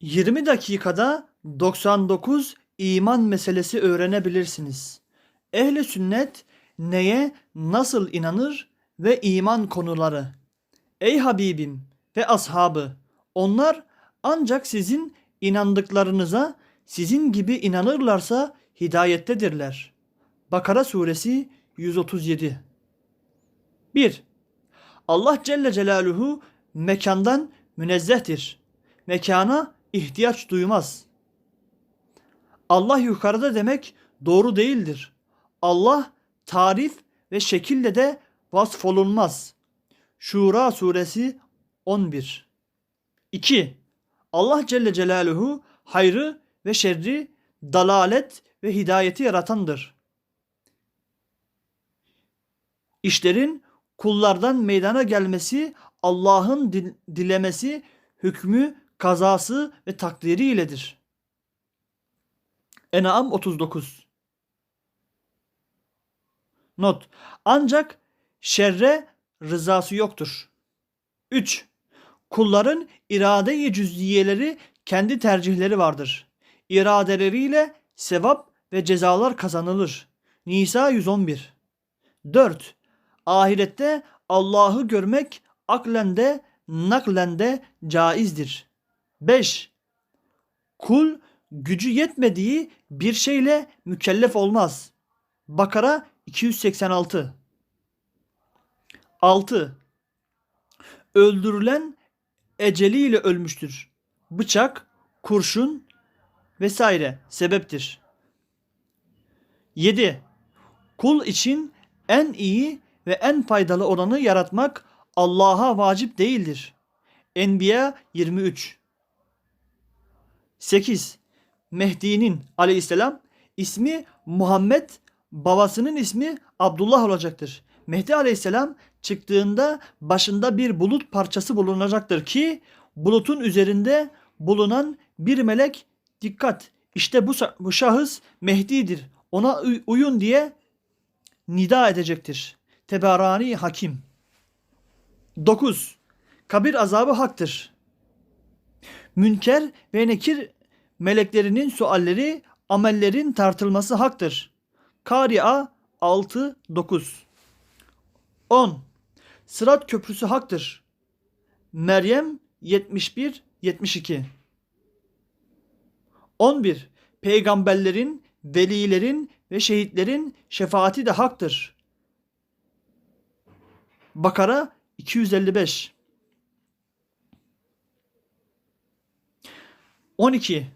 20 dakikada 99 iman meselesi öğrenebilirsiniz. Ehli sünnet neye nasıl inanır ve iman konuları. Ey Habibim ve ashabı onlar ancak sizin inandıklarınıza sizin gibi inanırlarsa hidayettedirler. Bakara suresi 137 1. Allah Celle Celaluhu mekandan münezzehtir. Mekana ihtiyaç duymaz. Allah yukarıda demek doğru değildir. Allah tarif ve şekille de vasfolunmaz. Şura suresi 11 2. Allah Celle Celaluhu hayrı ve şerri, dalalet ve hidayeti yaratandır. İşlerin kullardan meydana gelmesi Allah'ın dil- dilemesi, hükmü, kazası ve takdiri iledir. En'am 39 Not. Ancak şerre rızası yoktur. 3. Kulların irade-i cüz'iyeleri kendi tercihleri vardır. İradeleriyle sevap ve cezalar kazanılır. Nisa 111 4. Ahirette Allah'ı görmek aklen de naklen de caizdir. 5. Kul gücü yetmediği bir şeyle mükellef olmaz. Bakara 286 6. Öldürülen eceliyle ölmüştür. Bıçak, kurşun vesaire sebeptir. 7. Kul için en iyi ve en faydalı olanı yaratmak Allah'a vacip değildir. Enbiya 23 8. Mehdi'nin aleyhisselam ismi Muhammed, babasının ismi Abdullah olacaktır. Mehdi aleyhisselam çıktığında başında bir bulut parçası bulunacaktır ki bulutun üzerinde bulunan bir melek dikkat işte bu, bu şahıs Mehdi'dir ona uy- uyun diye nida edecektir. Tebarani Hakim 9. Kabir azabı haktır. Münker ve nekir meleklerinin sualleri, amellerin tartılması haktır. Kari'a 6 9 10. Sırat köprüsü haktır. Meryem 71 72 11. Peygamberlerin, velilerin ve şehitlerin şefaati de haktır. Bakara 255 12.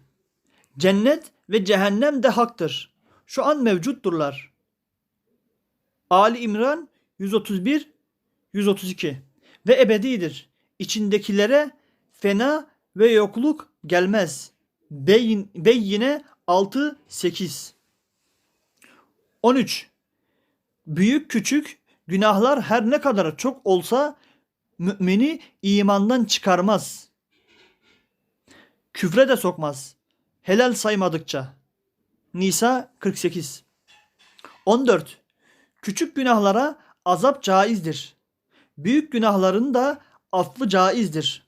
Cennet ve cehennem de haktır. Şu an mevcutturlar. Ali İmran 131 132 ve ebedidir. İçindekilere fena ve yokluk gelmez. Beyin, Beyyine 6 8 13. Büyük küçük günahlar her ne kadar çok olsa mümini imandan çıkarmaz. Küfre de sokmaz. Helal saymadıkça. Nisa 48 14. Küçük günahlara azap caizdir. Büyük günahların da affı caizdir.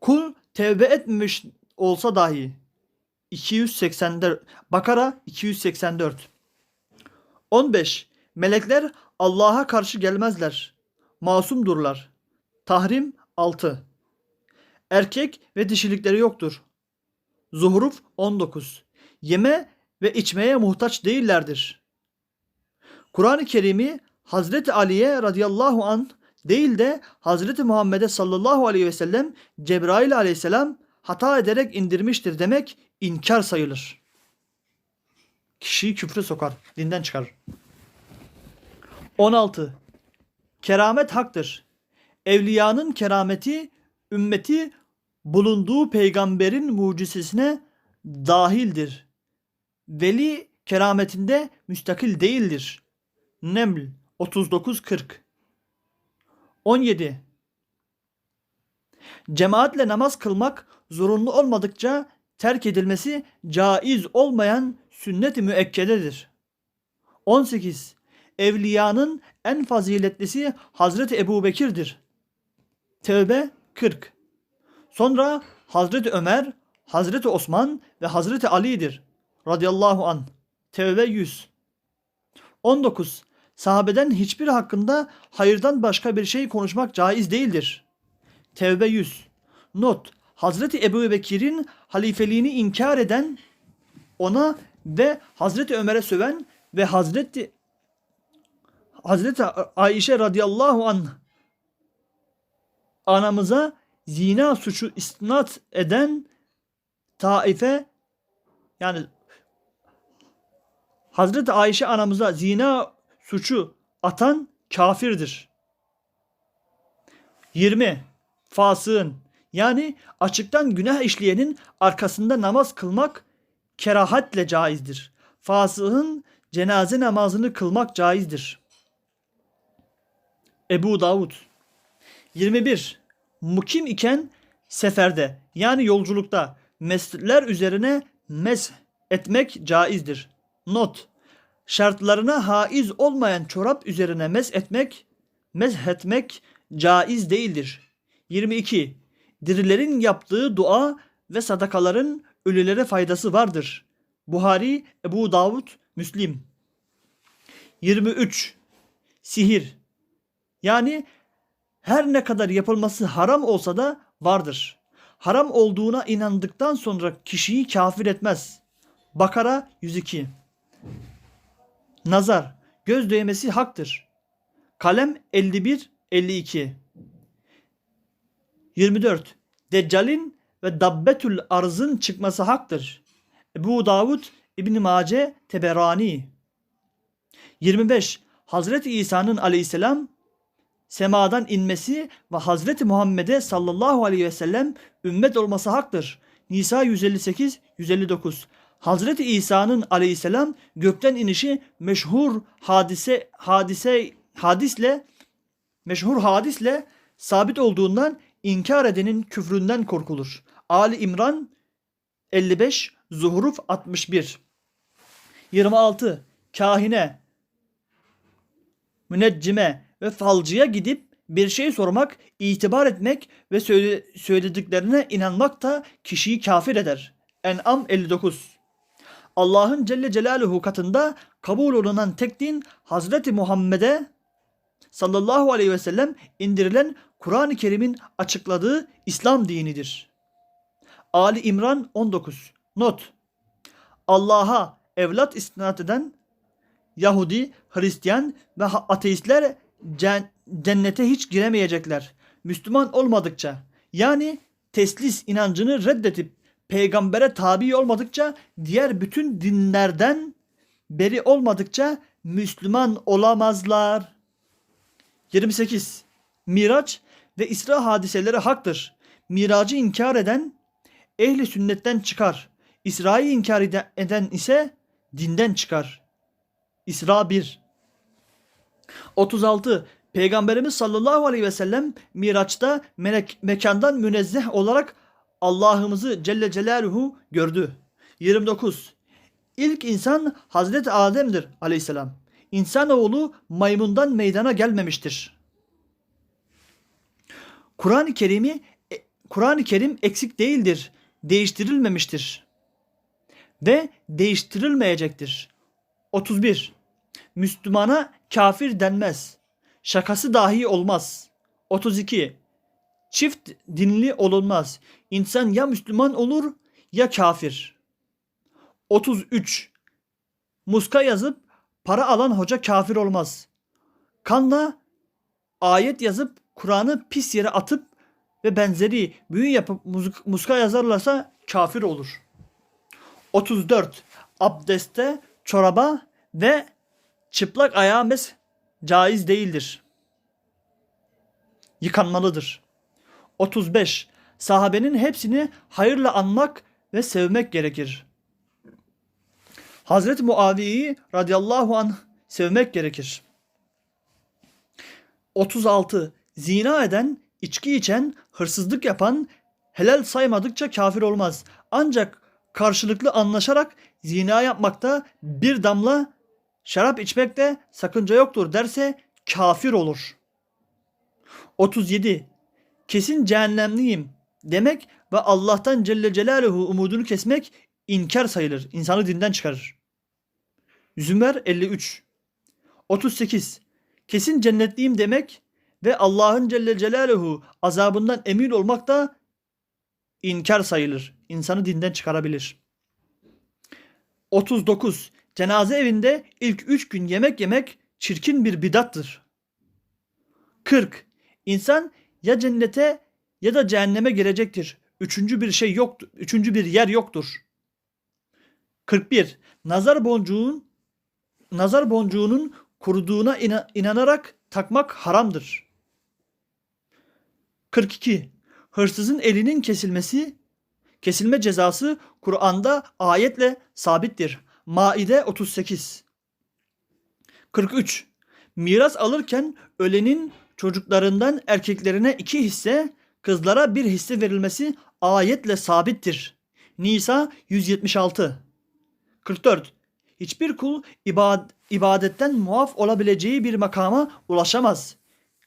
Kul tevbe etmemiş olsa dahi 284 Bakara 284 15. Melekler Allah'a karşı gelmezler. Masumdurlar. Tahrim 6. Erkek ve dişilikleri yoktur. Zuhruf 19. Yeme ve içmeye muhtaç değillerdir. Kur'an-ı Kerim'i Hazreti Ali'ye radıyallahu an değil de Hazreti Muhammed'e sallallahu aleyhi ve sellem Cebrail aleyhisselam hata ederek indirmiştir demek inkar sayılır. Kişiyi küfre sokar, dinden çıkarır. 16. Keramet haktır. Evliyanın kerameti ümmeti bulunduğu peygamberin mucizesine dahildir. Veli kerametinde müstakil değildir. Neml 39-40 17. Cemaatle namaz kılmak zorunlu olmadıkça terk edilmesi caiz olmayan sünnet-i müekkededir. 18. Evliyanın en faziletlisi Hazreti Ebu Bekir'dir. Tevbe 40. Sonra Hazreti Ömer, Hazreti Osman ve Hazreti Ali'dir. Radıyallahu an. Tevbe 100. 19. Sahabeden hiçbir hakkında hayırdan başka bir şey konuşmak caiz değildir. Tevbe 100. Not. Hazreti Ebu Bekir'in halifeliğini inkar eden, ona ve Hazreti Ömer'e söven ve Hazreti Hazreti Ayşe radıyallahu anh anamıza zina suçu isnat eden taife yani Hazreti Ayşe anamıza zina suçu atan kafirdir. 20. Fasığın yani açıktan günah işleyenin arkasında namaz kılmak kerahatle caizdir. Fasığın cenaze namazını kılmak caizdir. Ebu Davud 21. Mukim iken seferde yani yolculukta mesler üzerine mes etmek caizdir. Not. Şartlarına haiz olmayan çorap üzerine mes etmek, mes etmek caiz değildir. 22. Dirilerin yaptığı dua ve sadakaların ölülere faydası vardır. Buhari, Ebu Davud, Müslim. 23. Sihir. Yani her ne kadar yapılması haram olsa da vardır. Haram olduğuna inandıktan sonra kişiyi kafir etmez. Bakara 102. Nazar, göz değmesi haktır. Kalem 51 52. 24. Deccal'in ve Dabbetül Arz'ın çıkması haktır. Ebu Davud İbn Mace Teberani 25. Hazreti İsa'nın aleyhisselam semadan inmesi ve Hazreti Muhammed'e sallallahu aleyhi ve sellem ümmet olması haktır. Nisa 158 159. Hazreti İsa'nın aleyhisselam gökten inişi meşhur hadise hadise hadisle meşhur hadisle sabit olduğundan inkar edenin küfründen korkulur. Ali İmran 55 Zuhruf 61 26 Kahine müneccime ve falcıya gidip bir şey sormak, itibar etmek ve söyle- söylediklerine inanmak da kişiyi kafir eder. En'am 59 Allah'ın Celle Celaluhu katında kabul olunan tek din Hazreti Muhammed'e sallallahu aleyhi ve sellem indirilen Kur'an-ı Kerim'in açıkladığı İslam dinidir. Ali İmran 19 Not Allah'a evlat istinat eden Yahudi, Hristiyan ve ateistler cennete hiç giremeyecekler. Müslüman olmadıkça yani teslis inancını reddedip peygambere tabi olmadıkça diğer bütün dinlerden beri olmadıkça Müslüman olamazlar. 28. Miraç ve İsra hadiseleri haktır. Miracı inkar eden ehli sünnetten çıkar. İsra'yı inkar ede- eden ise dinden çıkar. İsra 1 36. Peygamberimiz sallallahu aleyhi ve sellem Miraç'ta melek, mekandan münezzeh olarak Allah'ımızı Celle Celaluhu gördü. 29. İlk insan Hazreti Adem'dir aleyhisselam. İnsanoğlu maymundan meydana gelmemiştir. Kur'an-ı Kerim'i e, Kur'an-ı Kerim eksik değildir, değiştirilmemiştir ve değiştirilmeyecektir. 31. Müslümana kafir denmez. Şakası dahi olmaz. 32. Çift dinli olunmaz. İnsan ya Müslüman olur ya kafir. 33. Muska yazıp para alan hoca kafir olmaz. Kanla ayet yazıp Kur'an'ı pis yere atıp ve benzeri büyü yapıp muska yazarlarsa kafir olur. 34. Abdeste, çoraba ve çıplak ayağa mes caiz değildir. Yıkanmalıdır. 35. Sahabenin hepsini hayırla anmak ve sevmek gerekir. Hazreti Muaviye'yi radıyallahu anh sevmek gerekir. 36. Zina eden, içki içen, hırsızlık yapan, helal saymadıkça kafir olmaz. Ancak karşılıklı anlaşarak zina yapmakta bir damla şarap içmekte sakınca yoktur derse kafir olur. 37. Kesin cehennemliyim demek ve Allah'tan Celle Celaluhu umudunu kesmek inkar sayılır. İnsanı dinden çıkarır. Zümer 53 38 Kesin cennetliyim demek ve Allah'ın Celle Celaluhu azabından emin olmak da inkar sayılır. İnsanı dinden çıkarabilir. 39. Cenaze evinde ilk 3 gün yemek yemek çirkin bir bidattır. 40. İnsan ya cennete ya da cehenneme girecektir. Üçüncü bir şey yoktur. Üçüncü bir yer yoktur. 41. Nazar boncuğun nazar boncuğunun kuruduğuna ina- inanarak takmak haramdır. 42. Hırsızın elinin kesilmesi kesilme cezası Kur'an'da ayetle sabittir. Maide 38. 43. Miras alırken ölenin çocuklarından erkeklerine iki hisse, kızlara bir hisse verilmesi ayetle sabittir. Nisa 176. 44. Hiçbir kul ibad- ibadetten muaf olabileceği bir makama ulaşamaz.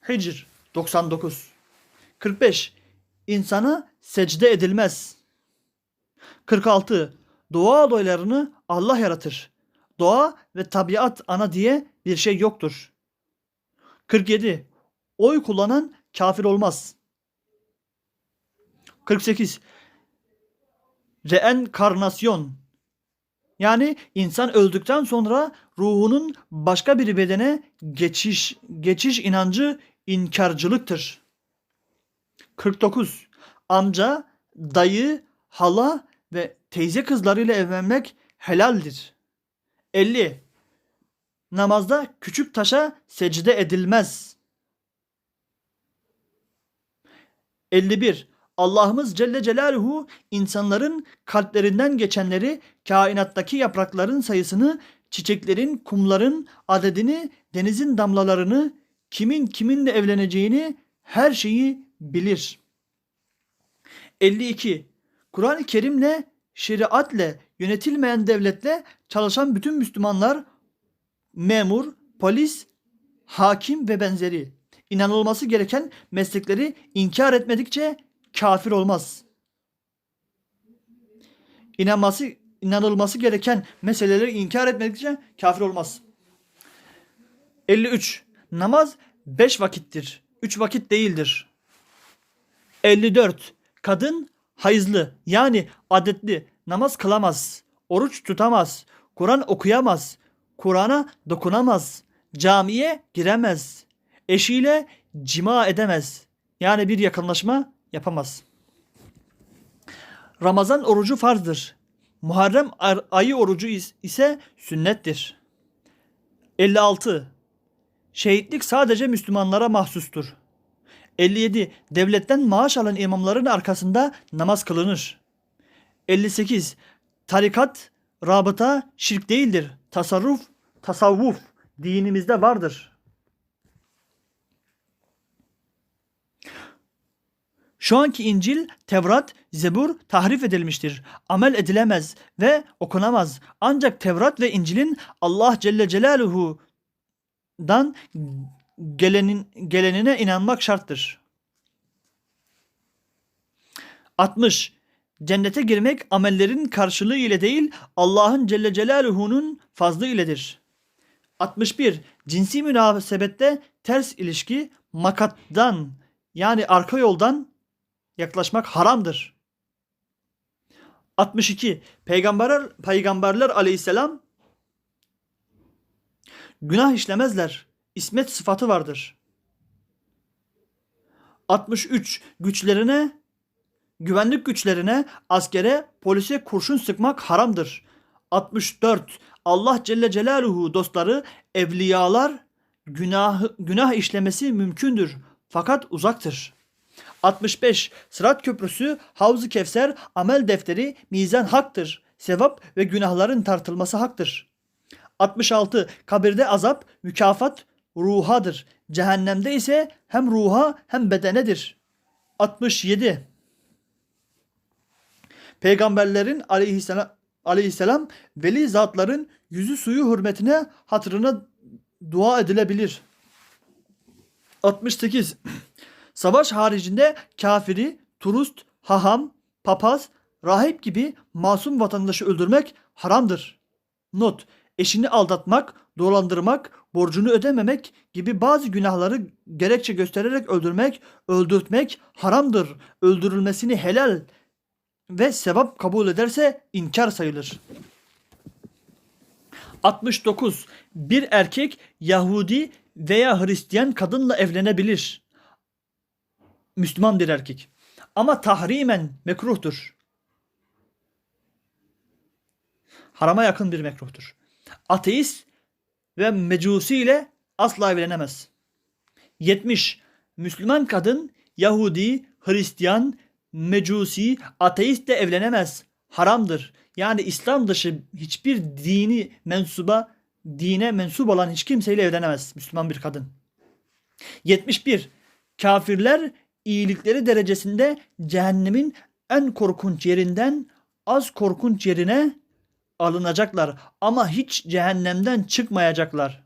Hicr 99. 45. İnsana secde edilmez. 46. Doğa olaylarını Allah yaratır. Doğa ve tabiat ana diye bir şey yoktur. 47. Oy kullanan kafir olmaz. 48. Reenkarnasyon yani insan öldükten sonra ruhunun başka bir bedene geçiş geçiş inancı inkarcılıktır. 49. Amca, dayı, hala ve teyze kızlarıyla evlenmek helaldir. 50. Namazda küçük taşa secde edilmez. 51. Allah'ımız Celle Celaluhu insanların kalplerinden geçenleri, kainattaki yaprakların sayısını, çiçeklerin, kumların adedini, denizin damlalarını, kimin kiminle evleneceğini, her şeyi bilir. 52. Kur'an-ı Kerim'le, şeriatle yönetilmeyen devletle çalışan bütün Müslümanlar memur, polis, hakim ve benzeri inanılması gereken meslekleri inkar etmedikçe kafir olmaz. İnanması inanılması gereken meseleleri inkar etmedikçe kafir olmaz. 53. Namaz 5 vakittir. 3 vakit değildir. 54. Kadın hayızlı yani adetli namaz kılamaz, oruç tutamaz, Kur'an okuyamaz, Kur'an'a dokunamaz, camiye giremez, eşiyle cima edemez. Yani bir yakınlaşma yapamaz. Ramazan orucu farzdır. Muharrem ar- ayı orucu is- ise sünnettir. 56. Şehitlik sadece Müslümanlara mahsustur. 57. Devletten maaş alan imamların arkasında namaz kılınır. 58. Tarikat, rabıta şirk değildir. Tasarruf, tasavvuf dinimizde vardır. Şu anki İncil, Tevrat, Zebur tahrif edilmiştir. Amel edilemez ve okunamaz. Ancak Tevrat ve İncil'in Allah Celle Celaluhu'dan gelenin, gelenine inanmak şarttır. 60. Cennete girmek amellerin karşılığı ile değil Allah'ın Celle Celaluhu'nun fazlı iledir. 61. Cinsi münasebette ters ilişki makattan yani arka yoldan yaklaşmak haramdır. 62. Peygamberler, peygamberler aleyhisselam günah işlemezler. İsmet sıfatı vardır. 63. Güçlerine, güvenlik güçlerine, askere, polise kurşun sıkmak haramdır. 64. Allah Celle Celaluhu dostları, evliyalar günah, günah işlemesi mümkündür fakat uzaktır. 65. Sırat köprüsü, Havz-ı Kevser, amel defteri, mizan haktır. Sevap ve günahların tartılması haktır. 66. Kabirde azap, mükafat ruhadır. Cehennemde ise hem ruha hem bedenedir. 67. Peygamberlerin aleyhisselam, aleyhisselam veli zatların yüzü suyu hürmetine hatırına dua edilebilir. 68. Savaş haricinde kafiri, turist, haham, papaz, rahip gibi masum vatandaşı öldürmek haramdır. Not: Eşini aldatmak, dolandırmak, borcunu ödememek gibi bazı günahları gerekçe göstererek öldürmek, öldürtmek haramdır. Öldürülmesini helal ve sevap kabul ederse inkar sayılır. 69. Bir erkek Yahudi veya Hristiyan kadınla evlenebilir. Müslüman bir erkek. Ama tahrimen mekruhtur. Harama yakın bir mekruhtur. Ateist ve mecusi ile asla evlenemez. 70. Müslüman kadın Yahudi, Hristiyan, mecusi, ateistle evlenemez. Haramdır. Yani İslam dışı hiçbir dini mensuba, dine mensup olan hiç kimseyle evlenemez Müslüman bir kadın. 71. Kafirler iyilikleri derecesinde cehennemin en korkunç yerinden az korkunç yerine alınacaklar ama hiç cehennemden çıkmayacaklar.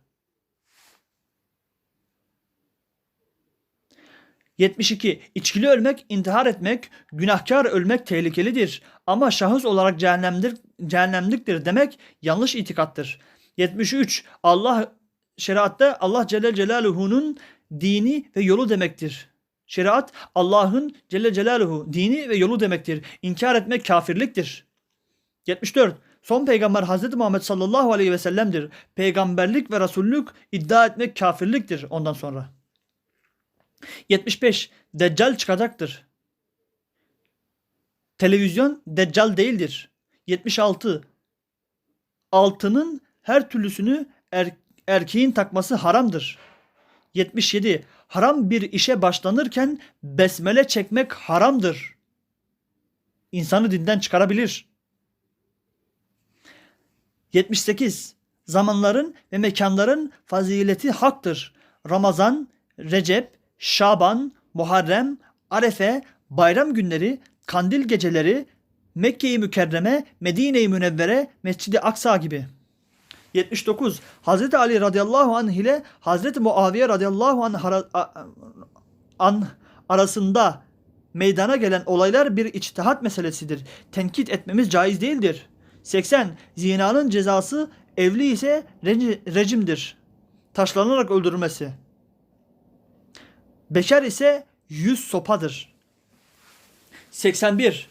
72. İçkili ölmek, intihar etmek, günahkar ölmek tehlikelidir. Ama şahıs olarak cehennemdir, cehennemliktir demek yanlış itikattır. 73. Allah şeriatta Allah Celle Celaluhu'nun dini ve yolu demektir. Şeriat Allah'ın Celle Celaluhu dini ve yolu demektir. İnkar etmek kafirliktir. 74. Son peygamber Hazreti Muhammed sallallahu aleyhi ve sellem'dir. Peygamberlik ve rasullük iddia etmek kafirliktir ondan sonra. 75. Deccal çıkacaktır. Televizyon deccal değildir. 76. Altının her türlüsünü er, erkeğin takması haramdır. 77. Haram bir işe başlanırken besmele çekmek haramdır. İnsanı dinden çıkarabilir. 78. Zamanların ve mekanların fazileti haktır. Ramazan, Recep, Şaban, Muharrem, Arefe, bayram günleri, kandil geceleri, Mekke-i Mükerreme, Medine-i Münevvere, Mescid-i Aksa gibi. 79. Hazreti Ali radıyallahu anh ile Hazreti Muaviye radıyallahu anh, an arasında meydana gelen olaylar bir içtihat meselesidir. Tenkit etmemiz caiz değildir. 80. Zinanın cezası evli ise rejimdir. Taşlanarak öldürülmesi. Bekar ise yüz sopadır. 81.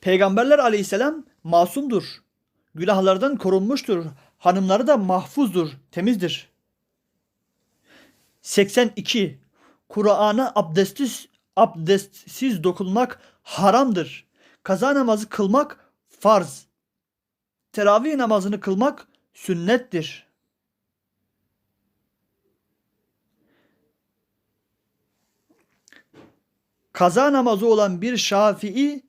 Peygamberler aleyhisselam masumdur. Günahlardan korunmuştur. Hanımları da mahfuzdur, temizdir. 82. Kur'an'a abdestsiz, abdestsiz dokunmak haramdır. Kaza namazı kılmak farz. Teravih namazını kılmak sünnettir. Kaza namazı olan bir Şafii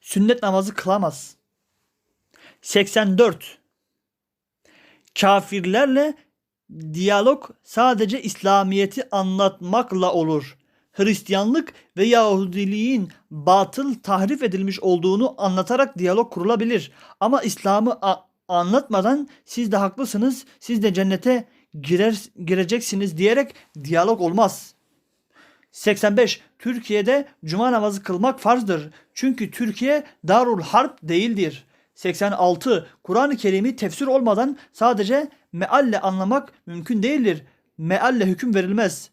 sünnet namazı kılamaz. 84. Kafirlerle diyalog sadece İslamiyeti anlatmakla olur. Hristiyanlık ve Yahudiliğin batıl tahrif edilmiş olduğunu anlatarak diyalog kurulabilir. Ama İslam'ı anlatmadan siz de haklısınız, siz de cennete girer, gireceksiniz diyerek diyalog olmaz. 85. Türkiye'de cuma namazı kılmak farzdır. Çünkü Türkiye Darul Harp değildir. 86. Kur'an-ı Kerim'i tefsir olmadan sadece mealle anlamak mümkün değildir. Mealle hüküm verilmez.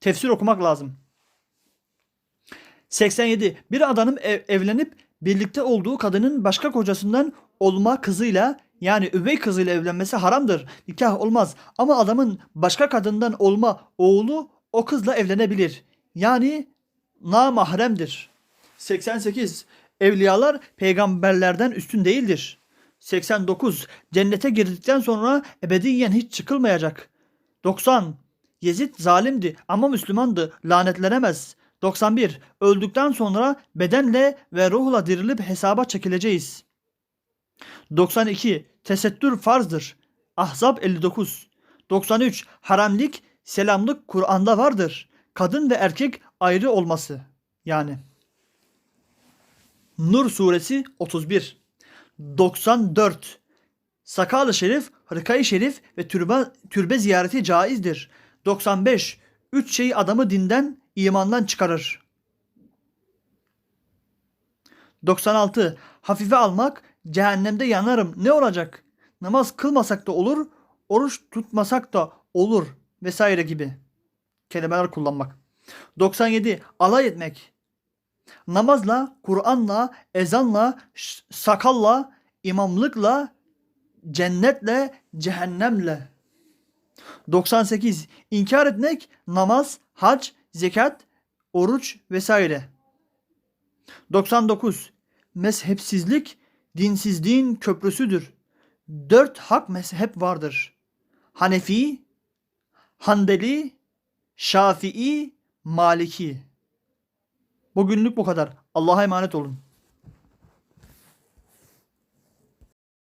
Tefsir okumak lazım. 87. Bir adamın ev, evlenip birlikte olduğu kadının başka kocasından olma kızıyla yani üvey kızıyla evlenmesi haramdır. Nikah olmaz. Ama adamın başka kadından olma oğlu o kızla evlenebilir. Yani namahremdir. 88. Evliyalar peygamberlerden üstün değildir. 89. Cennete girdikten sonra ebediyen hiç çıkılmayacak. 90. Yezid zalimdi ama Müslümandı. Lanetlenemez. 91. Öldükten sonra bedenle ve ruhla dirilip hesaba çekileceğiz. 92. Tesettür farzdır. Ahzab 59. 93. Haramlik, selamlık Kur'an'da vardır. Kadın ve erkek ayrı olması. Yani. Nur suresi 31. 94. Sakalı şerif, hırkayı şerif ve türbe, türbe ziyareti caizdir. 95. Üç şey adamı dinden, imandan çıkarır. 96. Hafife almak, cehennemde yanarım ne olacak? Namaz kılmasak da olur, oruç tutmasak da olur vesaire gibi kelimeler kullanmak. 97. Alay etmek. Namazla, Kur'an'la, ezanla, sakalla, imamlıkla, cennetle, cehennemle. 98. İnkar etmek, namaz, hac, zekat, oruç vesaire. 99. Mezhepsizlik dinsizliğin köprüsüdür. Dört hak mezhep vardır. Hanefi, Hanbeli, Şafii, Maliki. Bugünlük bu kadar. Allah'a emanet olun.